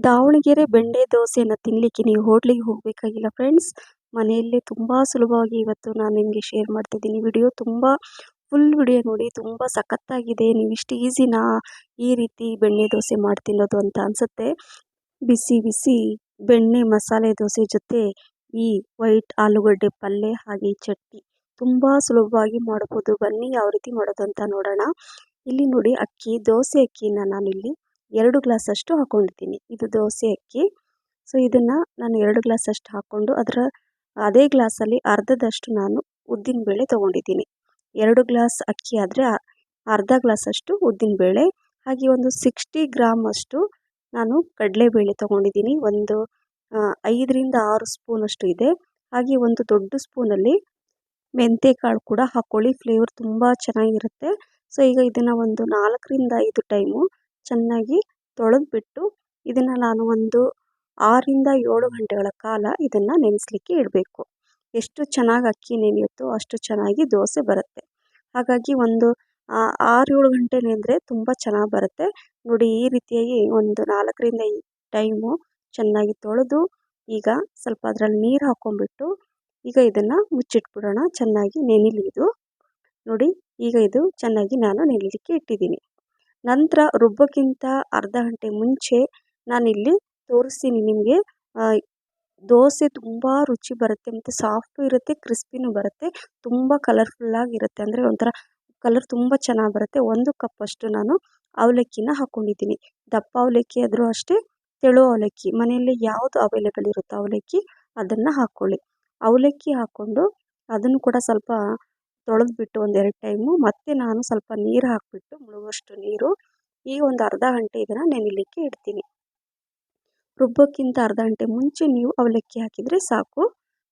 ದಾವಣಗೆರೆ ಬೆಂಡೆ ದೋಸೆನ ತಿನ್ನಲಿಕ್ಕೆ ನೀವು ಹೋಟ್ಲಿಗೆ ಹೋಗಬೇಕಾಗಿಲ್ಲ ಫ್ರೆಂಡ್ಸ್ ಮನೆಯಲ್ಲೇ ತುಂಬ ಸುಲಭವಾಗಿ ಇವತ್ತು ನಾನು ನಿಮಗೆ ಶೇರ್ ಮಾಡ್ತಿದ್ದೀನಿ ವಿಡಿಯೋ ತುಂಬ ಫುಲ್ ವಿಡಿಯೋ ನೋಡಿ, ತುಂಬ ಸಖತ್ತಾಗಿದೆ. ನೀವು ಇಷ್ಟು ಈಸಿನಾ ಈ ರೀತಿ ಬೆಣ್ಣೆ ದೋಸೆ ಮಾಡಿ ತಿನ್ನೋದು ಅಂತ ಅನಿಸುತ್ತೆ. ಬಿಸಿ ಬಿಸಿ ಬೆಣ್ಣೆ ಮಸಾಲೆ ದೋಸೆ ಜೊತೆ ಈ ವೈಟ್ ಆಲೂಗಡ್ಡೆ ಪಲ್ಯ ಹಾಗೆ ಚಟ್ನಿ ತುಂಬ ಸುಲಭವಾಗಿ ಮಾಡ್ಬೋದು ಬನ್ನಿ ಯಾವ ರೀತಿ ಮಾಡೋದು ಅಂತ ನೋಡೋಣ. ಇಲ್ಲಿ ನೋಡಿ ಅಕ್ಕಿ, ದೋಸೆ ಅಕ್ಕಿನ ನಾನಿಲ್ಲಿ ಎರಡು ಗ್ಲಾಸಷ್ಟು ಹಾಕೊಂಡಿದ್ದೀನಿ ಇದು ದೋಸೆ ಅಕ್ಕಿ. ಸೊ ಇದನ್ನು ನಾನು ಎರಡು ಗ್ಲಾಸಷ್ಟು ಹಾಕ್ಕೊಂಡು ಅದರ ಅದೇ ಗ್ಲಾಸಲ್ಲಿ ಅರ್ಧದಷ್ಟು ನಾನು ಉದ್ದಿನ ಬೇಳೆ ತೊಗೊಂಡಿದ್ದೀನಿ. ಎರಡು ಗ್ಲಾಸ್ ಅಕ್ಕಿ ಆದರೆ ಅರ್ಧ ಗ್ಲಾಸಷ್ಟು ಉದ್ದಿನ ಬೇಳೆ ಹಾಗೆ ಒಂದು ಸಿಕ್ಸ್ಟಿ ಗ್ರಾಮ್ ಅಷ್ಟು ನಾನು ಕಡಲೆಬೇಳೆ ತೊಗೊಂಡಿದ್ದೀನಿ. ಒಂದು ಐದರಿಂದ ಆರು ಸ್ಪೂನಷ್ಟು ಇದೆ. ಹಾಗೆ ಒಂದು ದೊಡ್ಡ ಸ್ಪೂನಲ್ಲಿ ಮೆಂತ್ಯಕಾಳು ಕೂಡ ಹಾಕ್ಕೊಳ್ಳಿ ಫ್ಲೇವರ್ ತುಂಬ ಚೆನ್ನಾಗಿರುತ್ತೆ. ಸೊ ಈಗ ಇದನ್ನು ಒಂದು ನಾಲ್ಕರಿಂದ ಐದು ಟೈಮು ಚೆನ್ನಾಗಿ ತೊಳೆದ್ಬಿಟ್ಟು ಇದನ್ನು ನಾನು ಒಂದು ಆರರಿಂದ ಏಳು ಗಂಟೆಗಳ ಕಾಲ ಇದನ್ನು ನೆನೆಸ್ಲಿಕ್ಕೆ ಇಡಬೇಕು. ಎಷ್ಟು ಚೆನ್ನಾಗಿ ಅಕ್ಕಿ ನೆನೆಯುತ್ತೋ ಅಷ್ಟು ಚೆನ್ನಾಗಿ ದೋಸೆ ಬರುತ್ತೆ. ಹಾಗಾಗಿ ಒಂದು ಆರು ಏಳು ಗಂಟೆ ನೆನೆದ್ರೆ ತುಂಬ ಚೆನ್ನಾಗಿ ಬರುತ್ತೆ. ನೋಡಿ ಈ ರೀತಿಯಾಗಿ ಒಂದು ನಾಲ್ಕರಿಂದ ಐದು ಟೈಮು ಚೆನ್ನಾಗಿ ತೊಳೆದು ಈಗ ಸ್ವಲ್ಪ ಅದರಲ್ಲಿ ನೀರು ಹಾಕ್ಕೊಂಬಿಟ್ಟು ಈಗ ಇದನ್ನು ಮುಚ್ಚಿಟ್ಬಿಡೋಣ ಚೆನ್ನಾಗಿ ನೆನಿಲಿ ಇದು ನೋಡಿ ಈಗ ಇದು ಚೆನ್ನಾಗಿ ನಾನು ನೆನಿಲಿಕ್ಕೆ ಇಟ್ಟಿದ್ದೀನಿ. ನಂತರ ರುಬ್ಬೋಕ್ಕಿಂತ ಅರ್ಧ ಗಂಟೆ ಮುಂಚೆ ನಾನಿಲ್ಲಿ ತೋರಿಸ್ತೀನಿ ನಿಮಗೆ. ದೋಸೆ ತುಂಬ ರುಚಿ ಬರುತ್ತೆ, ಮತ್ತು ಸಾಫ್ಟು ಇರುತ್ತೆ, ಕ್ರಿಸ್ಪಿನೂ ಬರುತ್ತೆ, ತುಂಬ ಕಲರ್ಫುಲ್ಲಾಗಿರುತ್ತೆ ಅಂದರೆ ಒಂಥರ ಕಲರ್ ತುಂಬ ಚೆನ್ನಾಗಿ ಬರುತ್ತೆ. ಒಂದು ಕಪ್ಪಷ್ಟು ನಾನು ಅವಲಕ್ಕಿನ ಹಾಕ್ಕೊಂಡಿದ್ದೀನಿ ದಪ್ಪ ಅವಲಕ್ಕಿ ಆದರೂ ಅಷ್ಟೇ, ತೆಳು ಅವಲಕ್ಕಿ, ಮನೆಯಲ್ಲಿ ಯಾವುದು ಅವೈಲೇಬಲ್ ಇರುತ್ತೋ ಅವಲಕ್ಕಿ ಅದನ್ನು ಹಾಕ್ಕೊಳ್ಳಿ ಅವಲಕ್ಕಿ ಹಾಕ್ಕೊಂಡು ಅದನ್ನು ಕೂಡ ಸ್ವಲ್ಪ ತೊಳೆದ್ಬಿಟ್ಟು ಒಂದೆರಡು ಟೈಮು ಮತ್ತೆ ನಾನು ಸ್ವಲ್ಪ ನೀರು ಹಾಕಿಬಿಟ್ಟು ಮುಳುಗುವಷ್ಟು ನೀರು, ಈ ಒಂದು ಅರ್ಧ ಗಂಟೆ ಇದನ್ನು ನೆನಿಲಿಕ್ಕೆ ಇಡ್ತೀನಿ. ರುಬ್ಬೋಕ್ಕಿಂತ ಅರ್ಧ ಗಂಟೆ ಮುಂಚೆ ನೀವು ಅವಲಕ್ಕಿ ಹಾಕಿದರೆ ಸಾಕು.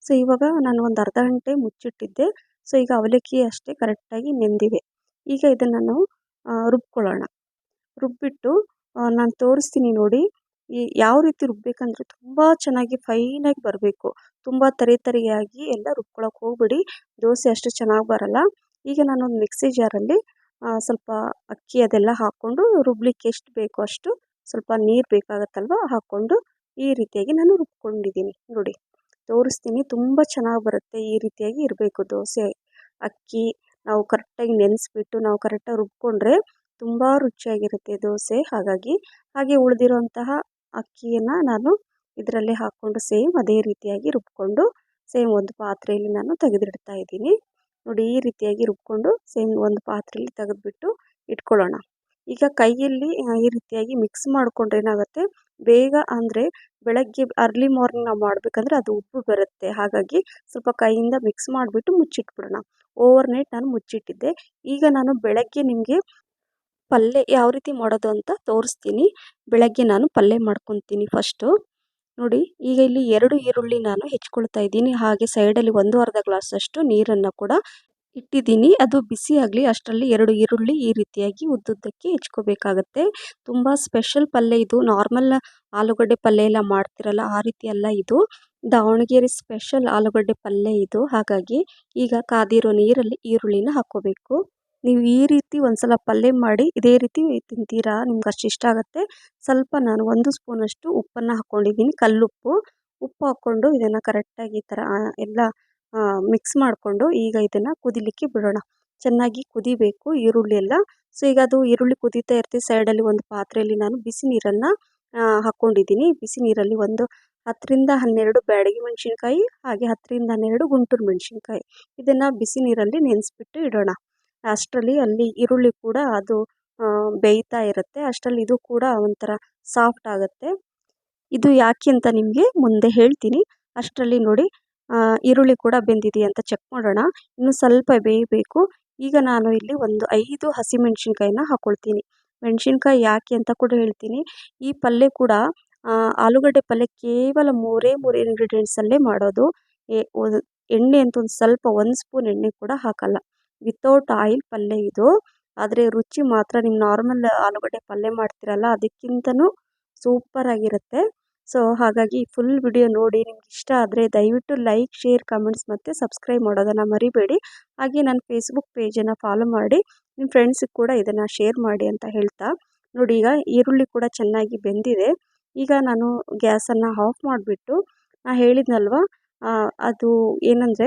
ಸೊ ಇವಾಗ ನಾನು ಒಂದು ಅರ್ಧ ಗಂಟೆ ಮುಚ್ಚಿಟ್ಟಿದ್ದೆ. ಸೊ ಈಗ ಅವಲಕ್ಕಿ ಅಷ್ಟೇ ಕರೆಕ್ಟಾಗಿ ನೆಂದಿವೆ ಈಗ ಇದನ್ನು ನಾವು ರುಬ್ಕೊಳ್ಳೋಣ. ರುಬ್ಬಿಟ್ಟು ನಾನು ತೋರಿಸ್ತೀನಿ ನೋಡಿ. ಈ ಯಾವ ರೀತಿ ರುಬ್ಬೇಕಂದ್ರೆ ತುಂಬ ಚೆನ್ನಾಗಿ ಫೈನಾಗಿ ಬರಬೇಕು. ತುಂಬ ತರಿ ತರಿಯಾಗಿ ಎಲ್ಲ ರುಬ್ಕೊಳಕ್ಕೆ ಹೋಗ್ಬಿಡಿ. ದೋಸೆ ಅಷ್ಟು ಚೆನ್ನಾಗಿ ಬರಲ್ಲ. ಈಗ ನಾನೊಂದು ಮಿಕ್ಸಿ ಜಾರಲ್ಲಿ ಸ್ವಲ್ಪ ಅಕ್ಕಿ ಅದೆಲ್ಲ ಹಾಕ್ಕೊಂಡು ರುಬ್ಲಿಕ್ಕೆ ಎಷ್ಟು ಬೇಕೋ ಅಷ್ಟು ಸ್ವಲ್ಪ ನೀರು ಬೇಕಾಗತ್ತಲ್ವ ಹಾಕ್ಕೊಂಡು ಈ ರೀತಿಯಾಗಿ ನಾನು ರುಬ್ಕೊಂಡಿದ್ದೀನಿ. ನೋಡಿ, ತೋರಿಸ್ತೀನಿ ತುಂಬ ಚೆನ್ನಾಗಿ ಬರುತ್ತೆ ಈ ರೀತಿಯಾಗಿ ಇರಬೇಕು ದೋಸೆ, ಅಕ್ಕಿ. ನಾವು ಕರೆಕ್ಟಾಗಿ ನೆನೆಸ್ಬಿಟ್ಟು ನಾವು ಕರೆಕ್ಟಾಗಿ ರುಬ್ಕೊಂಡ್ರೆ ತುಂಬ ರುಚಿಯಾಗಿರುತ್ತೆ ದೋಸೆ. ಹಾಗಾಗಿ ಹಾಗೆ ಉಳಿದಿರುವಂತಹ ಅಕ್ಕಿಯನ್ನು ನಾನು ಇದರಲ್ಲಿ ಹಾಕ್ಕೊಂಡು ಸೇಮ್ ಅದೇ ರೀತಿಯಾಗಿ ರುಬ್ಕೊಂಡು ಸೇಮ್ ಒಂದು ಪಾತ್ರೆಯಲ್ಲಿ ನಾನು ತೆಗೆದಿಡ್ತಾ ಇದ್ದೀನಿ. ನೋಡಿ ಈ ರೀತಿಯಾಗಿ ರುಬ್ಕೊಂಡು ಸೇಮ್ ಒಂದು ಪಾತ್ರೆಯಲ್ಲಿ ತೆಗೆದುಬಿಟ್ಟು ಇಟ್ಕೊಳ್ಳೋಣ. ಈಗ ಕೈಯಲ್ಲಿ ಈ ರೀತಿಯಾಗಿ ಮಿಕ್ಸ್ ಮಾಡಿಕೊಂಡ್ರೆ ಏನಾಗುತ್ತೆ? ಬೇಗ ಅಂದರೆ ಬೆಳಗ್ಗೆ ಅರ್ಲಿ ಮಾರ್ನಿಂಗ್ ನಾವು ಮಾಡಬೇಕಂದ್ರೆ ಅದು ಉಪ್ಪು ಬರುತ್ತೆ. ಹಾಗಾಗಿ ಸ್ವಲ್ಪ ಕೈಯಿಂದ ಮಿಕ್ಸ್ ಮಾಡಿಬಿಟ್ಟು ಮುಚ್ಚಿಟ್ಬಿಡೋಣ. ಓವರ್ ನೈಟ್ ನಾನು ಮುಚ್ಚಿಟ್ಟಿದ್ದೆ. ಈಗ ನಾನು ಬೆಳಗ್ಗೆ ನಿಮಗೆ ಪಲ್ಯ ಯಾವ ರೀತಿ ಮಾಡೋದು ಅಂತ ತೋರಿಸ್ತೀನಿ. ಬೆಳಗ್ಗೆ ನಾನು ಪಲ್ಯ ಮಾಡ್ಕೊತೀನಿ ಫಸ್ಟು ನೋಡಿ, ಈಗ ಇಲ್ಲಿ ಎರಡು ಈರುಳ್ಳಿ ನಾನು ಹೆಚ್ಕೊಳ್ತಾ ಇದ್ದೀನಿ. ಹಾಗೆ ಸೈಡಲ್ಲಿ ಒಂದು ಅರ್ಧ ಗ್ಲಾಸಷ್ಟು ನೀರನ್ನು ಕೂಡ ಇಟ್ಟಿದ್ದೀನಿ. ಅದು ಬಿಸಿ ಆಗಲಿ, ಅಷ್ಟರಲ್ಲಿ ಎರಡು ಈರುಳ್ಳಿ ಈ ರೀತಿಯಾಗಿ ಉದ್ದುದ್ದಕ್ಕೆ ಹೆಚ್ಕೋಬೇಕಾಗತ್ತೆ. ತುಂಬ ಸ್ಪೆಷಲ್ ಪಲ್ಯ ಇದು. ನಾರ್ಮಲ್ ಆಲೂಗಡ್ಡೆ ಪಲ್ಯ ಎಲ್ಲ ಮಾಡ್ತಿರಲ್ಲ, ಆ ರೀತಿ ಅಲ್ಲ ಇದು. ದಾವಣಗೆರೆ ಸ್ಪೆಷಲ್ ಆಲೂಗಡ್ಡೆ ಪಲ್ಯ ಇದು. ಹಾಗಾಗಿ ಈಗ ಕಾದಿರೋ ನೀರಲ್ಲಿ ಈರುಳ್ಳಿನ ಹಾಕ್ಕೋಬೇಕು. ನೀವು ಈ ರೀತಿ ಒಂದ್ಸಲ ಪಲ್ಯ ಮಾಡಿ, ಇದೇ ರೀತಿ ತಿಂತೀರಾ? ನಿಮ್ಗೆ ಅಷ್ಟು ಇಷ್ಟ ಆಗುತ್ತೆ. ಸ್ವಲ್ಪ ನಾನು ಒಂದು ಸ್ಪೂನಷ್ಟು ಉಪ್ಪನ್ನು ಹಾಕ್ಕೊಂಡಿದ್ದೀನಿ ಕಲ್ಲುಪ್ಪು, ಉಪ್ಪು ಹಾಕ್ಕೊಂಡು ಇದನ್ನು ಕರೆಕ್ಟಾಗಿ ಈ ಥರ ಎಲ್ಲ ಮಿಕ್ಸ್ ಮಾಡಿಕೊಂಡು ಈಗ ಇದನ್ನು ಕುದಿಲಿಕ್ಕೆ ಬಿಡೋಣ. ಚೆನ್ನಾಗಿ ಕುದಿಬೇಕು ಈರುಳ್ಳಿ ಎಲ್ಲ. ಸೊ, ಈಗ ಅದು ಈರುಳ್ಳಿ ಕುದೀತಾ ಇರ್ತೀವಿ ಸೈಡಲ್ಲಿ ಒಂದು ಪಾತ್ರೆಯಲ್ಲಿ ನಾನು ಬಿಸಿ ನೀರನ್ನು ಹಾಕ್ಕೊಂಡಿದ್ದೀನಿ ಬಿಸಿ ನೀರಲ್ಲಿ ಒಂದು ಹತ್ತರಿಂದ ಹನ್ನೆರಡು ಬ್ಯಾಡಗಿ ಮೆಣಸಿನ್ಕಾಯಿ, ಹಾಗೆ ಹತ್ತರಿಂದ ಹನ್ನೆರಡು ಗುಂಟೂರು ಮೆಣಸಿನ್ಕಾಯಿ. ಇದನ್ನು ಬಿಸಿ ನೀರಲ್ಲಿ ನೆನೆಸ್ಬಿಟ್ಟು ಇಡೋಣ. ಅಷ್ಟರಲ್ಲಿ ಅಲ್ಲಿ ಈರುಳ್ಳಿ ಕೂಡ ಅದು ಬೇಯ್ತಾ ಇರುತ್ತೆ. ಅಷ್ಟರಲ್ಲಿ ಇದು ಕೂಡ ಒಂಥರ ಸಾಫ್ಟ್ ಆಗುತ್ತೆ. ಇದು ಯಾಕೆ ಅಂತ ನಿಮಗೆ ಮುಂದೆ ಹೇಳ್ತೀನಿ. ಅಷ್ಟರಲ್ಲಿ ನೋಡಿ ಈರುಳ್ಳಿ ಕೂಡ ಬೆಂದಿದೆಯಾ ಅಂತ ಚೆಕ್ ಮಾಡೋಣ. ಇನ್ನು ಸ್ವಲ್ಪ ಬೇಯಬೇಕು. ಈಗ ನಾನು ಇಲ್ಲಿ ಒಂದು ಐದು ಹಸಿಮೆಣ್ಸಿನ್ಕಾಯಿನ ಹಾಕ್ಕೊಳ್ತೀನಿ ಮೆಣಸಿನ್ಕಾಯಿ ಯಾಕೆ ಅಂತ ಕೂಡ ಹೇಳ್ತೀನಿ. ಈ ಪಲ್ಯ ಕೂಡ ಆಲೂಗಡ್ಡೆ ಪಲ್ಯ ಕೇವಲ ಮೂರೇ ಮೂರು ಇಂಗ್ರೀಡಿಯೆಂಟ್ಸಲ್ಲೇ ಮಾಡೋದು. ಎಣ್ಣೆ ಅಂತ ಒಂದು ಸ್ವಲ್ಪ ಒಂದು ಸ್ಪೂನ್ ಎಣ್ಣೆ ಕೂಡ ಹಾಕಲ್ಲ. ವಿತೌಟ್ ಆಯಿಲ್ ಪಲ್ಯ ಇದು. ಆದರೆ ರುಚಿ ಮಾತ್ರ ನಿಮ್ಮ ನಾರ್ಮಲ್ ಆಲೂಗಡ್ಡೆ ಪಲ್ಯ ಮಾಡ್ತೀರಲ್ಲ, ಅದಕ್ಕಿಂತನೂ ಸೂಪರಾಗಿರುತ್ತೆ ಸೊ ಹಾಗಾಗಿ ಫುಲ್ ವಿಡಿಯೋ ನೋಡಿ, ನಿಮ್ಗೆ ಇಷ್ಟ ಆದರೆ ದಯವಿಟ್ಟು ಲೈಕ್ ಶೇರ್ ಕಮೆಂಟ್ಸ್ ಮತ್ತು ಸಬ್ಸ್ಕ್ರೈಬ್ ಮಾಡೋದನ್ನು ಮರಿಬೇಡಿ. ಹಾಗೆ ನನ್ನ ಫೇಸ್ಬುಕ್ ಪೇಜನ್ನು ಫಾಲೋ ಮಾಡಿ ನಿಮ್ಮ ಫ್ರೆಂಡ್ಸಿಗೆ ಕೂಡ ಇದನ್ನು ಶೇರ್ ಮಾಡಿ ಅಂತ ಹೇಳ್ತಾ. ನೋಡಿ, ಈಗ ಈರುಳ್ಳಿ ಕೂಡ ಚೆನ್ನಾಗಿ ಬೆಂದಿದೆ. ಈಗ ನಾನು ಗ್ಯಾಸನ್ನು ಆಫ್ ಮಾಡಿಬಿಟ್ಟು, ನಾ ಹೇಳಿದ್ನಲ್ವ ಅದು ಏನಂದರೆ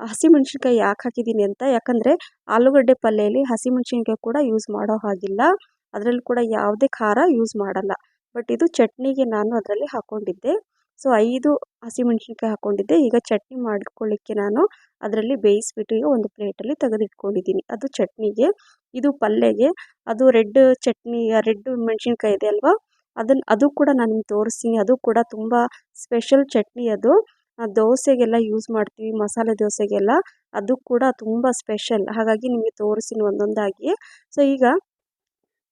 ಹಸಿಮೆಣ್ಸಿನ್ಕಾಯಿ ಯಾಕೆ ಹಾಕಿದ್ದೀನಿ ಅಂತ? ಯಾಕಂದರೆ ಆಲೂಗಡ್ಡೆ ಪಲ್ಯದಲ್ಲಿ ಹಸಿಮೆಣ್ಸಿನ್ಕಾಯಿ ಕೂಡ ಯೂಸ್ ಮಾಡೋ ಹಾಗಿಲ್ಲ. ಅದರಲ್ಲಿ ಕೂಡ ಯಾವುದೇ ಖಾರ ಯೂಸ್ ಮಾಡಲ್ಲ. ಬಟ್ ಇದು ಚಟ್ನಿಗೆ ನಾನು ಅದರಲ್ಲಿ ಹಾಕ್ಕೊಂಡಿದ್ದೆ ಸೊ ಐದು ಹಸಿಮೆಣ್ಸಿನ್ಕಾಯಿ ಹಾಕ್ಕೊಂಡಿದ್ದೆ ಈಗ ಚಟ್ನಿ ಮಾಡ್ಕೊಳ್ಳಿಕ್ಕೆ ನಾನು ಅದರಲ್ಲಿ ಬೇಯಿಸ್ಬಿಟ್ಟು ಈಗ ಒಂದು ಪ್ಲೇಟಲ್ಲಿ ತೆಗೆದಿಟ್ಕೊಂಡಿದ್ದೀನಿ ಅದು ಚಟ್ನಿಗೆ. ಇದು ಪಲ್ಯಗೆ. ಅದು ರೆಡ್ ಚಟ್ನಿ, ರೆಡ್ ಮೆಣಸಿನ್ಕಾಯಿ ಇದೆ ಅಲ್ವಾ? ಅದನ್ನು ಅದು ಕೂಡ ನಾನು ನಿಮ್ಗೆ ತೋರಿಸ್ತೀನಿ. ಅದು ಕೂಡ ತುಂಬ ಸ್ಪೆಷಲ್ ಚಟ್ನಿ ಅದು. ದೋಸೆಗೆಲ್ಲ ಯೂಸ್ ಮಾಡ್ತೀವಿ, ಮಸಾಲೆ ದೋಸೆಗೆಲ್ಲ. ಅದು ಕೂಡ ತುಂಬ ಸ್ಪೆಷಲ್ ಹಾಗಾಗಿ ನಿಮಗೆ ತೋರಿಸಿನ ಒಂದೊಂದಾಗಿ. ಸೊ ಈಗ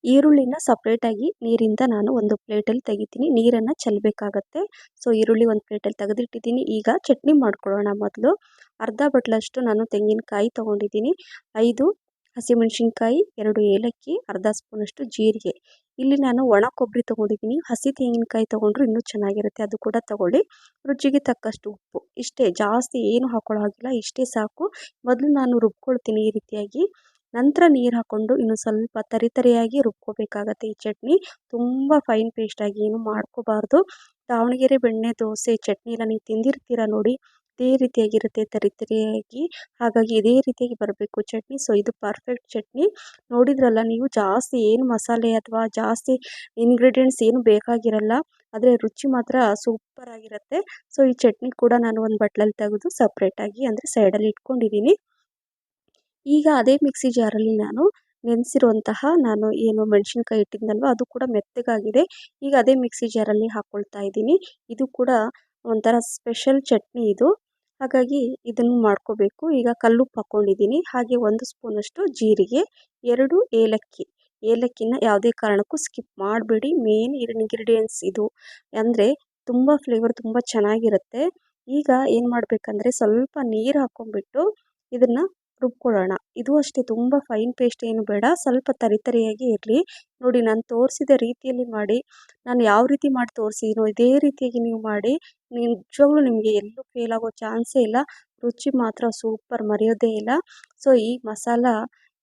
ಈರುಳ್ಳಿನ ಸಪ್ರೇಟಾಗಿ ನೀರಿಂದ ನಾನು ಒಂದು ಪ್ಲೇಟಲ್ಲಿ ತೆಗಿತೀನಿ. ನೀರನ್ನು ಚೆಲ್ಲಬೇಕಾಗತ್ತೆ ಸೊ ಈರುಳ್ಳಿ ಒಂದು ಪ್ಲೇಟಲ್ಲಿ ತೆಗೆದಿಟ್ಟಿದ್ದೀನಿ. ಈಗ ಚಟ್ನಿ ಮಾಡ್ಕೊಳ್ಳೋಣ ಮೊದಲು. ಅರ್ಧ ಬಟ್ಲಷ್ಟು ನಾನು ತೆಂಗಿನಕಾಯಿ ತೊಗೊಂಡಿದ್ದೀನಿ. ಐದು ಹಸಿಮೆಣ್ಸಿನ್ಕಾಯಿ ಎರಡು ಏಲಕ್ಕಿ, ಅರ್ಧ ಸ್ಪೂನಷ್ಟು ಜೀರಿಗೆ. ಇಲ್ಲಿ ನಾನು ಒಣ ಕೊಬ್ಬರಿ ತೊಗೊಂಡಿದ್ದೀನಿ. ಹಸಿ ತೆಂಗಿನಕಾಯಿ ತೊಗೊಂಡ್ರು ಇನ್ನೂ ಚೆನ್ನಾಗಿರುತ್ತೆ. ಅದು ಕೂಡ ತೊಗೊಳ್ಳಿ. ರುಚಿಗೆ ತಕ್ಕಷ್ಟು ಉಪ್ಪು. ಇಷ್ಟೇ, ಜಾಸ್ತಿ ಏನು ಹಾಕೊಳ್ಳೋ ಹಾಗಿಲ್ಲ. ಇಷ್ಟೇ ಸಾಕು. ಮೊದಲು ನಾನು ರುಬ್ಕೊಳ್ತೀನಿ ಈ ರೀತಿಯಾಗಿ. ನಂತರ ನೀರು ಹಾಕ್ಕೊಂಡು ಇನ್ನು ಸ್ವಲ್ಪ ತರಿತರಿಯಾಗಿ ರುಬ್ಕೋಬೇಕಾಗತ್ತೆ ಈ ಚಟ್ನಿ. ತುಂಬ ಫೈನ್ ಪೇಸ್ಟಾಗಿ ಏನು ಮಾಡ್ಕೋಬಾರ್ದು. ದಾವಣಗೆರೆ ಬೆಣ್ಣೆ ದೋಸೆ ಚಟ್ನಿ ಎಲ್ಲ ನೀವು ತಿಂದಿರ್ತೀರ ನೋಡಿ. ಇದೇ ರೀತಿಯಾಗಿರುತ್ತೆ ತರಿ ತರಿಯಾಗಿ ಹಾಗಾಗಿ ಇದೇ ರೀತಿಯಾಗಿ ಬರಬೇಕು ಚಟ್ನಿ. ಸೊ ಇದು ಪರ್ಫೆಕ್ಟ್ ಚಟ್ನಿ. ನೋಡಿದ್ರಲ್ಲ ನೀವು, ಜಾಸ್ತಿ ಏನು ಮಸಾಲೆ ಅಥವಾ ಜಾಸ್ತಿ ಇಂಗ್ರೀಡಿಯೆಂಟ್ಸ್ ಏನು ಬೇಕಾಗಿರಲ್ಲ, ಆದರೆ ರುಚಿ ಮಾತ್ರ ಸೂಪರ್ ಆಗಿರುತ್ತೆ. ಸೊ ಈ ಚಟ್ನಿ ಕೂಡ ನಾನು ಒಂದು ಬಟ್ಲಲ್ಲಿ ತೆಗೆದು ಸಪ್ರೇಟಾಗಿ ಅಂದರೆ ಸೈಡಲ್ಲಿ ಇಟ್ಕೊಂಡಿದ್ದೀನಿ. ಈಗ ಅದೇ ಮಿಕ್ಸಿ ಜಾರಲ್ಲಿ ನಾನು ನೆನೆಸಿರುವಂತಹ ನಾನು ಏನು ಮೆಣಸಿನ್ಕಾಯಿ ಇಟ್ಟಿದ್ನಲ್ವ, ಅದು ಕೂಡ ಮೆತ್ತಗಾಗಿದೆ. ಈಗ ಅದೇ ಮಿಕ್ಸಿ ಜಾರಲ್ಲಿ ಹಾಕ್ಕೊಳ್ತಾ ಇದ್ದೀನಿ. ಇದು ಕೂಡ ಒಂಥರ ಸ್ಪೆಷಲ್ ಚಟ್ನಿ ಇದು. ಹಾಗಾಗಿ ಇದನ್ನು ಮಾಡ್ಕೋಬೇಕು. ಈಗ ಕಲ್ಲುಪ್ಪು ಹಾಕ್ಕೊಂಡಿದ್ದೀನಿ ಹಾಗೆ ಒಂದು ಸ್ಪೂನಷ್ಟು ಜೀರಿಗೆ, ಎರಡು ಏಲಕ್ಕಿ. ಏಲಕ್ಕಿನ ಯಾವುದೇ ಕಾರಣಕ್ಕೂ ಸ್ಕಿಪ್ ಮಾಡಬೇಡಿ. ಮೇನ್ ಇಂಗ್ರೀಡಿಯೆಂಟ್ಸ್ ಇದು. ಅಂದರೆ ತುಂಬ ಫ್ಲೇವರ್ ತುಂಬ ಚೆನ್ನಾಗಿರುತ್ತೆ. ಈಗ ಏನು ಮಾಡಬೇಕಂದ್ರೆ ಸ್ವಲ್ಪ ನೀರು ಹಾಕ್ಕೊಂಡ್ಬಿಟ್ಟು ಇದನ್ನು ರುಬ್ಕೊಳ್ಳೋಣ. ಇದು ಅಷ್ಟೇ, ತುಂಬ ಫೈನ್ ಪೇಸ್ಟ್ ಏನು ಬೇಡ, ಸ್ವಲ್ಪ ತರಿತರಿಯಾಗಿ ಇರಲಿ. ನೋಡಿ, ನಾನು ತೋರಿಸಿದ ರೀತಿಯಲ್ಲಿ ಮಾಡಿ, ನಾನು ಯಾವ ರೀತಿ ಮಾಡಿ ತೋರಿಸಿದೀನೋ ಇದೇ ರೀತಿಯಾಗಿ ನೀವು ಮಾಡಿ, ನಿಜವಾಗ್ಲೂ ನಿಮಗೆ ಎಲ್ಲೂ ಫೇಲ್ ಆಗೋ ಚಾನ್ಸೇ ಇಲ್ಲ. ರುಚಿ ಮಾತ್ರ ಸೂಪರ್ ಮರೆಯೋದೇ ಇಲ್ಲ. ಸೊ ಈ ಮಸಾಲ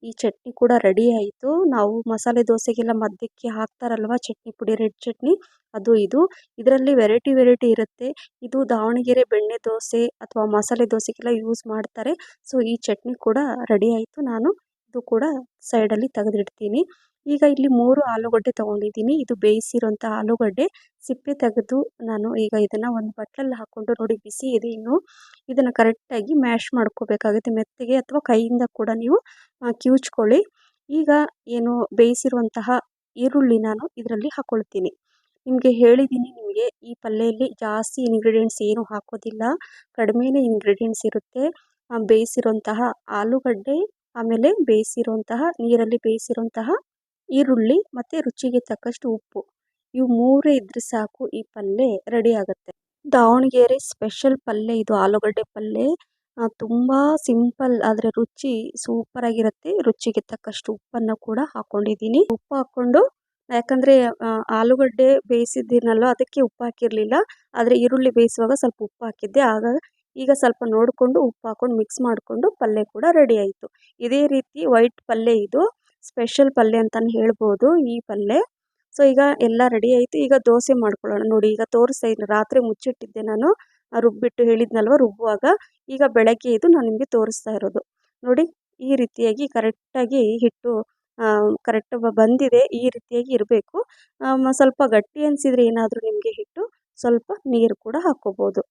ಈ ಚಟ್ನಿ ಕೂಡ ರೆಡಿ ಆಯಿತು. ನಾವು ಮಸಾಲೆ ದೋಸೆಗೆಲ್ಲ ಮಧ್ಯಕ್ಕೆ ಹಾಕ್ತಾರಲ್ವ ಚಟ್ನಿ ಪುಡಿ, ರೆಡ್ ಚಟ್ನಿ? ಅದು ಇದು. ಇದರಲ್ಲಿ ವೆರೈಟಿ ವೆರೈಟಿ ಇರುತ್ತೆ. ಇದು ದಾವಣಗೆರೆ ಬೆಣ್ಣೆ ದೋಸೆ ಅಥವಾ ಮಸಾಲೆ ದೋಸೆಗೆಲ್ಲ ಯೂಸ್ ಮಾಡ್ತಾರೆ. ಸೊ, ಈ ಚಟ್ನಿ ಕೂಡ ರೆಡಿ ಆಯಿತು. ನಾನು ಇದು ಕೂಡ ಸೈಡಲ್ಲಿ ತೆಗೆದಿಡ್ತೀನಿ. ಈಗ ಇಲ್ಲಿ ಮೂರು ಆಲೂಗಡ್ಡೆ ತಗೊಂಡಿದ್ದೀನಿ. ಇದು ಬೇಯಿಸಿರೋಂಥ ಆಲೂಗಡ್ಡೆ. ಸಿಪ್ಪೆ ತೆಗೆದು ನಾನು ಈಗ ಇದನ್ನು ಒಂದು ಬಟ್ಲಲ್ಲಿ ಹಾಕ್ಕೊಂಡು ನೋಡಿ ಬಿಸಿ ಇದೆ ಇನ್ನು. ಇದನ್ನು ಕರೆಕ್ಟಾಗಿ ಮ್ಯಾಶ್ ಮಾಡ್ಕೋಬೇಕಾಗುತ್ತೆ. ಮೆತ್ತಗೆ ಅಥವಾ ಕೈಯಿಂದ ಕೂಡ ನೀವು ಕಿವುಚ್ಕೊಳ್ಳಿ. ಈಗ ಏನು ಬೇಯಿಸಿರುವಂತಹ ಈರುಳ್ಳಿ ನಾನು ಇದರಲ್ಲಿ ಹಾಕ್ಕೊಳ್ತೀನಿ ನಿಮಗೆ ಹೇಳಿದ್ದೀನಿ ನಿಮಗೆ, ಈ ಪಲ್ಯದಲ್ಲಿ ಜಾಸ್ತಿ ಇಂಗ್ರೀಡಿಯೆಂಟ್ಸ್ ಏನು ಹಾಕೋದಿಲ್ಲ. ಕಡಿಮೆನೇ ಇಂಗ್ರೀಡಿಯೆಂಟ್ಸ್ ಇರುತ್ತೆ. ಬೇಯಿಸಿರುವಂತಹ ಆಲೂಗಡ್ಡೆ, ಆಮೇಲೆ ಬೇಯಿಸಿರುವಂತಹ, ನೀರಲ್ಲಿ ಬೇಯಿಸಿರುವಂತಹ ಈರುಳ್ಳಿ ಮತ್ತು ರುಚಿಗೆ ತಕ್ಕಷ್ಟು ಉಪ್ಪು. ಇವು ಮೂರೇ ಇದ್ದರೆ ಸಾಕು. ಈ ಪಲ್ಯ ರೆಡಿ ಆಗುತ್ತೆ. ದಾವಣಗೆರೆ ಸ್ಪೆಷಲ್ ಪಲ್ಯ ಇದು. ಆಲೂಗಡ್ಡೆ ಪಲ್ಯ ತುಂಬ ಸಿಂಪಲ್ ಆದರೆ ರುಚಿ ಸೂಪರ್ ಆಗಿರುತ್ತೆ. ರುಚಿಗೆ ತಕ್ಕಷ್ಟು ಉಪ್ಪನ್ನು ಕೂಡ ಹಾಕೊಂಡಿದ್ದೀನಿ. ಉಪ್ಪು ಹಾಕ್ಕೊಂಡು, ಯಾಕಂದರೆ ಆಲೂಗಡ್ಡೆ ಬೇಯಿಸಿದ್ದೀನಲ್ವ? ಅದಕ್ಕೆ ಉಪ್ಪು ಹಾಕಿರಲಿಲ್ಲ. ಆದರೆ ಈರುಳ್ಳಿ ಬೇಯಿಸುವಾಗ ಸ್ವಲ್ಪ ಉಪ್ಪು ಹಾಕಿದ್ದೆ. ಆಗ, ಈಗ ಸ್ವಲ್ಪ ನೋಡಿಕೊಂಡು ಉಪ್ಪು ಹಾಕ್ಕೊಂಡು ಮಿಕ್ಸ್ ಮಾಡಿಕೊಂಡು ಪಲ್ಯ ಕೂಡ ರೆಡಿ ಆಯಿತು. ಇದೇ ರೀತಿ ವೈಟ್ ಪಲ್ಯ ಇದು. ಸ್ಪೆಷಲ್ ಪಲ್ಯ ಅಂತಲೇ ಹೇಳ್ಬೋದು ಈ ಪಲ್ಯ. ಸೊ ಈಗ ಎಲ್ಲ ರೆಡಿ ಆಯಿತು. ಈಗ ದೋಸೆ ಮಾಡ್ಕೊಳ್ಳೋಣ. ನೋಡಿ, ಈಗ ತೋರಿಸ್ತಾ ಇದ್ದೀನಿ ರಾತ್ರಿ ಮುಚ್ಚಿಟ್ಟಿದ್ದೆ ನಾನು. ರುಬ್ಬಿಟ್ಟು ಹೇಳಿದ್ನಲ್ವ, ರುಬ್ಬುವಾಗ. ಈಗ ಬೆಳಗ್ಗೆ ಇದು ನಾನು ನಿಮಗೆ ತೋರಿಸ್ತಾ ಇರೋದು. ನೋಡಿ, ಈ ರೀತಿಯಾಗಿ ಕರೆಕ್ಟಾಗಿ ಹಿಟ್ಟು ಕರೆಕ್ಟ್ ಬಂದಿದೆ. ಈ ರೀತಿಯಾಗಿ ಇರಬೇಕು. ಸ್ವಲ್ಪ ಗಟ್ಟಿ ಅನಿಸಿದರೆ ಏನಾದರೂ ನಿಮಗೆ ಹಿಟ್ಟು ಸ್ವಲ್ಪ ನೀರು ಕೂಡ ಹಾಕ್ಕೋಬೋದು.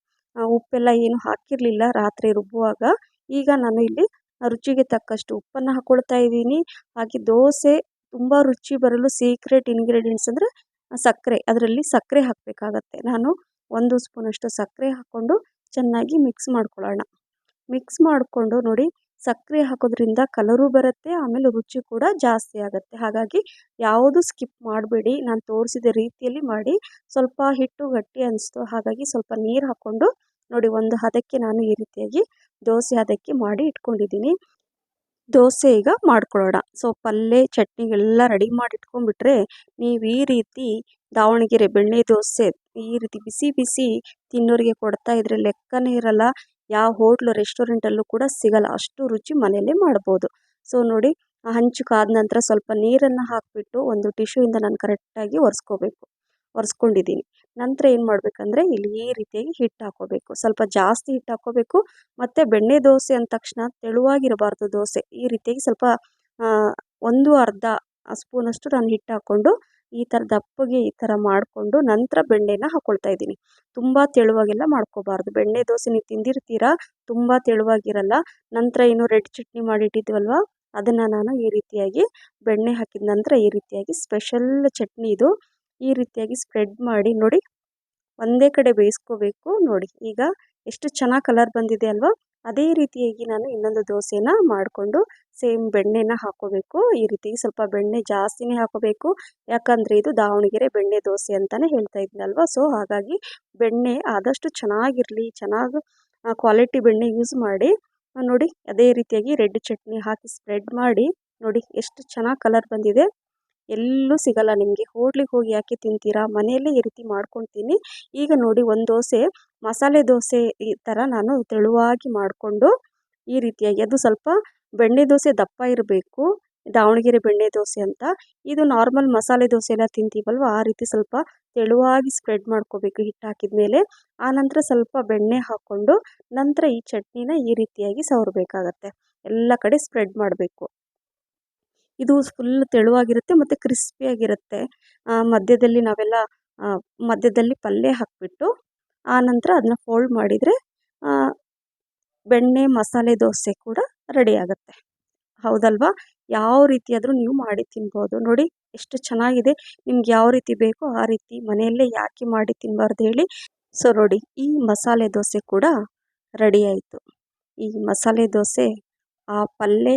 ಉಪ್ಪೆಲ್ಲ ಏನು ಹಾಕಿರಲಿಲ್ಲ ರಾತ್ರಿ ರುಬ್ಬುವಾಗ. ಈಗ ನಾನು ಇಲ್ಲಿ ರುಚಿಗೆ ತಕ್ಕಷ್ಟು ಉಪ್ಪನ್ನು ಹಾಕ್ಕೊಳ್ತಾ ಇದ್ದೀನಿ. ಹಾಗೆ ದೋಸೆ ತುಂಬ ರುಚಿ ಬರಲು ಸೀಕ್ರೆಟ್ ಇಂಗ್ರೀಡಿಯೆಂಟ್ಸ್ ಅಂದರೆ ಸಕ್ಕರೆ. ಅದರಲ್ಲಿ ಸಕ್ಕರೆ ಹಾಕಬೇಕಾಗತ್ತೆ. ನಾನು ಒಂದು ಸ್ಪೂನಷ್ಟು ಸಕ್ಕರೆ ಹಾಕ್ಕೊಂಡು ಚೆನ್ನಾಗಿ ಮಿಕ್ಸ್ ಮಾಡ್ಕೊಳ್ಳೋಣ. ಮಿಕ್ಸ್ ಮಾಡಿಕೊಂಡು ನೋಡಿ ಸಕ್ಕರೆ ಹಾಕೋದ್ರಿಂದ ಕಲರು ಬರುತ್ತೆ, ಆಮೇಲೆ ರುಚಿ ಕೂಡ ಜಾಸ್ತಿ ಆಗುತ್ತೆ. ಹಾಗಾಗಿ ಯಾವುದು ಸ್ಕಿಪ್ ಮಾಡಬೇಡಿ. ನಾನು ತೋರಿಸಿದ ರೀತಿಯಲ್ಲಿ ಮಾಡಿ. ಸ್ವಲ್ಪ ಹಿಟ್ಟು ಗಟ್ಟಿ ಅನಿಸ್ತು. ಹಾಗಾಗಿ ಸ್ವಲ್ಪ ನೀರು ಹಾಕ್ಕೊಂಡು ನೋಡಿ, ಒಂದು ಹದಕ್ಕೆ ನಾನು ಈ ರೀತಿಯಾಗಿ ದೋಸೆ ಹದಕ್ಕೆ ಮಾಡಿ ಇಟ್ಕೊಂಡಿದ್ದೀನಿ. ದೋಸೆ ಈಗ ಮಾಡ್ಕೊಳ್ಳೋಣ. ಸೊ ಪಲ್ಯ ಚಟ್ನಿಗೆಲ್ಲ ರೆಡಿ ಮಾಡಿ ಇಟ್ಕೊಂಡ್ಬಿಟ್ರೆ ನೀವು ಈ ರೀತಿ ದಾವಣಗೆರೆ ಬೆಣ್ಣೆ ದೋಸೆ ಈ ರೀತಿ ಬಿಸಿ ಬಿಸಿ ತಿನ್ನೋರಿಗೆ ಕೊಡ್ತಾ ಇದ್ರೆ ಲೆಕ್ಕನೇ ಇರಲ್ಲ. ಯಾವ ಹೋಟ್ಲು, ರೆಸ್ಟೋರೆಂಟಲ್ಲೂ ಕೂಡ ಸಿಗಲ್ಲ. ಅಷ್ಟು ರುಚಿ ಮನೆಯಲ್ಲೇ ಮಾಡ್ಬೋದು. ಸೊ, ನೋಡಿ ಹಂಚುಕಾದ ನಂತರ ಸ್ವಲ್ಪ ನೀರನ್ನು ಹಾಕಿಬಿಟ್ಟು ಒಂದು ಟಿಶ್ಯೂಯಿಂದ ನಾನು ಕರೆಕ್ಟಾಗಿ ಒರೆಸ್ಕೋಬೇಕು. ಒರೆಸ್ಕೊಂಡಿದ್ದೀನಿ. ನಂತರ ಏನು ಮಾಡಬೇಕಂದ್ರೆ ಇಲ್ಲಿ ಈ ರೀತಿಯಾಗಿ ಹಿಟ್ಟು ಹಾಕೋಬೇಕು. ಸ್ವಲ್ಪ ಜಾಸ್ತಿ ಹಿಟ್ಟು ಹಾಕೋಬೇಕು. ಮತ್ತು ಬೆಣ್ಣೆ ದೋಸೆ ಅಂದ ತಕ್ಷಣ ತೆಳುವಾಗಿರಬಾರ್ದು ದೋಸೆ. ಈ ರೀತಿಯಾಗಿ ಸ್ವಲ್ಪ ಒಂದು ಅರ್ಧ ಸ್ಪೂನಷ್ಟು ನಾನು ಹಿಟ್ಟು ಹಾಕ್ಕೊಂಡು ಈ ಥರ ದಪ್ಪಗೆ ಈ ಥರ ಮಾಡಿಕೊಂಡು ನಂತರ ಬೆಣ್ಣೆನ ಹಾಕ್ಕೊಳ್ತಾ ಇದ್ದೀನಿ. ತುಂಬ ತೆಳುವಾಗೆಲ್ಲ ಮಾಡ್ಕೋಬಾರ್ದು. ಬೆಣ್ಣೆ ದೋಸೆ ನೀವು ತಿಂದಿರ್ತೀರ? ತುಂಬ ತೆಳುವಾಗಿರಲ್ಲ. ನಂತರ ಏನು ರೆಡ್ ಚಟ್ನಿ ಮಾಡಿಟ್ಟಿದ್ವಲ್ವ? ಅದನ್ನು ನಾನು ಈ ರೀತಿಯಾಗಿ ಬೆಣ್ಣೆ ಹಾಕಿದ ನಂತರ ಈ ರೀತಿಯಾಗಿ ಸ್ಪೆಷಲ್ ಚಟ್ನಿ ಇದು. ಈ ರೀತಿಯಾಗಿ ಸ್ಪ್ರೆಡ್ ಮಾಡಿ ನೋಡಿ. ಒಂದೇ ಕಡೆ ಬೇಯಿಸ್ಕೋಬೇಕು ನೋಡಿ. ಈಗ ಎಷ್ಟು ಚೆನ್ನಾಗಿ ಕಲರ್ ಬಂದಿದೆ ಅಲ್ವಾ? ಅದೇ ರೀತಿಯಾಗಿ ನಾನು ಇನ್ನೊಂದು ದೋಸೆನ ಮಾಡಿಕೊಂಡು ಸೇಮ್ ಬೆಣ್ಣೆನ ಹಾಕೋಬೇಕು. ಈ ರೀತಿ ಸ್ವಲ್ಪ ಬೆಣ್ಣೆ ಜಾಸ್ತಿನೇ ಹಾಕೋಬೇಕು. ಯಾಕಂದರೆ ಇದು ದಾವಣಗೆರೆ ಬೆಣ್ಣೆ ದೋಸೆ ಅಂತಲೇ ಹೇಳ್ತಾ ಇದ್ನಲ್ವ ಸೊ ಹಾಗಾಗಿ ಬೆಣ್ಣೆ ಆದಷ್ಟು ಚೆನ್ನಾಗಿರಲಿ, ಚೆನ್ನಾಗಿ ಕ್ವಾಲಿಟಿ ಬೆಣ್ಣೆ ಯೂಸ್ ಮಾಡಿ ನೋಡಿ, ಅದೇ ರೀತಿಯಾಗಿ ರೆಡ್ ಚಟ್ನಿ ಹಾಕಿ ಸ್ಪ್ರೆಡ್ ಮಾಡಿ ನೋಡಿ ಎಷ್ಟು ಚೆನ್ನಾಗಿ ಕಲರ್ ಬಂದಿದೆ. ಎಲ್ಲೂ ಸಿಗಲ್ಲ. ನಿಮಗೆ ಹೋಟ್ಲಿಗೆ ಹೋಗಿ ಯಾಕೆ ತಿಂತೀರಾ? ಮನೆಯಲ್ಲೇ ಈ ರೀತಿ ಮಾಡ್ಕೊತೀನಿ. ಈಗ ನೋಡಿ, ಒಂದು ದೋಸೆ, ಮಸಾಲೆ ದೋಸೆ ಈ ಥರ ನಾನು ತೆಳುವಾಗಿ ಮಾಡಿಕೊಂಡು ಈ ರೀತಿಯಾಗಿ, ಅದು ಸ್ವಲ್ಪ ಬೆಣ್ಣೆ ದೋಸೆ ದಪ್ಪ ಇರಬೇಕು, ದಾವಣಗೆರೆ ಬೆಣ್ಣೆ ದೋಸೆ ಅಂತ. ಇದು ನಾರ್ಮಲ್ ಮಸಾಲೆ ದೋಸೆ ಎಲ್ಲ ತಿಂತೀವಲ್ವ? ಆ ರೀತಿ ಸ್ವಲ್ಪ ತೆಳುವಾಗಿ ಸ್ಪ್ರೆಡ್ ಮಾಡ್ಕೋಬೇಕು ಹಿಟ್ಟು ಹಾಕಿದ ಮೇಲೆ ಆನಂತರ ಸ್ವಲ್ಪ ಬೆಣ್ಣೆ ಹಾಕ್ಕೊಂಡು ನಂತರ ಈ ಚಟ್ನಿನ ಈ ರೀತಿಯಾಗಿ ಸವರಬೇಕಾಗತ್ತೆ. ಎಲ್ಲ ಕಡೆ ಸ್ಪ್ರೆಡ್ ಮಾಡಬೇಕು. ಇದು ಫುಲ್ ತೆಳುವಾಗಿರುತ್ತೆ ಮತ್ತು ಕ್ರಿಸ್ಪಿಯಾಗಿರುತ್ತೆ ಮಧ್ಯದಲ್ಲಿ ನಾವೆಲ್ಲ ಮಧ್ಯದಲ್ಲಿ ಪಲ್ಯ ಹಾಕಿಬಿಟ್ಟು ಆನಂತರ ಅದನ್ನ ಫೋಲ್ಡ್ ಮಾಡಿದರೆ ಬೆಣ್ಣೆ, ಮಸಾಲೆ ದೋಸೆ ಕೂಡ ರೆಡಿ ಆಗುತ್ತೆ. ಹೌದಲ್ವಾ? ಯಾವ ರೀತಿಯಾದರೂ ನೀವು ಮಾಡಿ ತಿನ್ಬೋದು. ನೋಡಿ, ಎಷ್ಟು ಚೆನ್ನಾಗಿದೆ. ನಿಮ್ಗೆ ಯಾವ ರೀತಿ ಬೇಕೋ ಆ ರೀತಿ ಮನೆಯಲ್ಲೇ ಯಾಕೆ ಮಾಡಿ ತಿನ್ನಬಾರ್ದು ಹೇಳಿ. ಸೊ ನೋಡಿ, ಈ ಮಸಾಲೆ ದೋಸೆ ಕೂಡ ರೆಡಿ ಆಯಿತು. ಈ ಮಸಾಲೆ ದೋಸೆ, ಆ ಪಲ್ಯ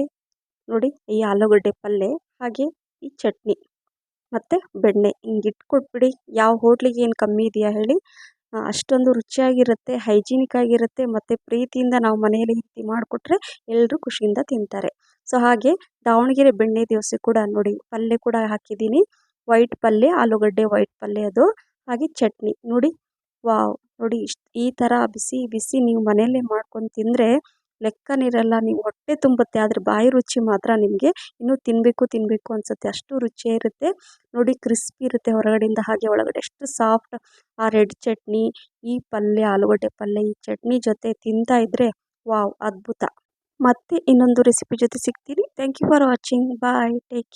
ನೋಡಿ, ಈ ಆಲೂಗಡ್ಡೆ ಪಲ್ಯ ಹಾಗೆ ಈ ಚಟ್ನಿ. ಮತ್ತು ಬೆಣ್ಣೆ. ಹಿಂಗೆ ಇಟ್ಕೊಟ್ಬಿಡಿ ಯಾವ ಹೋಟ್ಲಿಗೆ ಏನು ಕಮ್ಮಿ ಇದೆಯಾ ಹೇಳಿ. ಅಷ್ಟೊಂದು ರುಚಿಯಾಗಿರುತ್ತೆ, ಹೈಜಿನಿಕ್ ಆಗಿರುತ್ತೆ, ಮತ್ತು ಪ್ರೀತಿಯಿಂದ ನಾವು ಮನೆಯಲ್ಲಿ ರೀತಿ ಮಾಡಿಕೊಟ್ರೆ ಎಲ್ಲರೂ ಖುಷಿಯಿಂದ ತಿಂತಾರೆ. ಸೊ, ಹಾಗೆ ದಾವಣಗೆರೆ ಬೆಣ್ಣೆ ದಿವಸ ಕೂಡ ನೋಡಿ ಪಲ್ಯ ಕೂಡ ಹಾಕಿದ್ದೀನಿ. ವೈಟ್ ಪಲ್ಯ ಆಲೂಗಡ್ಡೆ ವೈಟ್ ಪಲ್ಯ ಅದು, ಹಾಗೆ ಚಟ್ನಿ. ನೋಡಿ, ವಾವ್. ನೋಡಿ, ಇಷ್ಟು ಈ ಥರ ಬಿಸಿ ಬಿಸಿ ನೀವು ಮನೆಯಲ್ಲೇ ಮಾಡ್ಕೊಂಡು ತಿಂದರೆ ಲೆಕ್ಕನಿರಲ್ಲ ನೀವು ಹೊಟ್ಟೆ ತುಂಬುತ್ತೆ, ಆದರೆ ಬಾಯಿ ರುಚಿ ಮಾತ್ರ ನಿಮಗೆ ಇನ್ನೂ ತಿನ್ನಬೇಕು ತಿನ್ನಬೇಕು ಅನಿಸುತ್ತೆ. ಅಷ್ಟು ರುಚಿ ಇರುತ್ತೆ. ನೋಡಿ ಕ್ರಿಸ್ಪಿ ಇರುತ್ತೆ ಹೊರಗಡೆಯಿಂದ, ಹಾಗೆ ಒಳಗಡೆ ಎಷ್ಟು ಸಾಫ್ಟ್ ಆ ರೆಡ್ ಚಟ್ನಿ, ಈ ಪಲ್ಯ, ಆಲೂಗಡ್ಡೆ ಪಲ್ಯ, ಈ ಚಟ್ನಿ ಜೊತೆ ತಿಂತಾ ಇದ್ದರೆ ವಾವ್, ಅದ್ಭುತ. ಮತ್ತೆ ಇನ್ನೊಂದು ರೆಸಿಪಿ ಜೊತೆ ಸಿಗ್ತೀನಿ. Thank you for watching bye take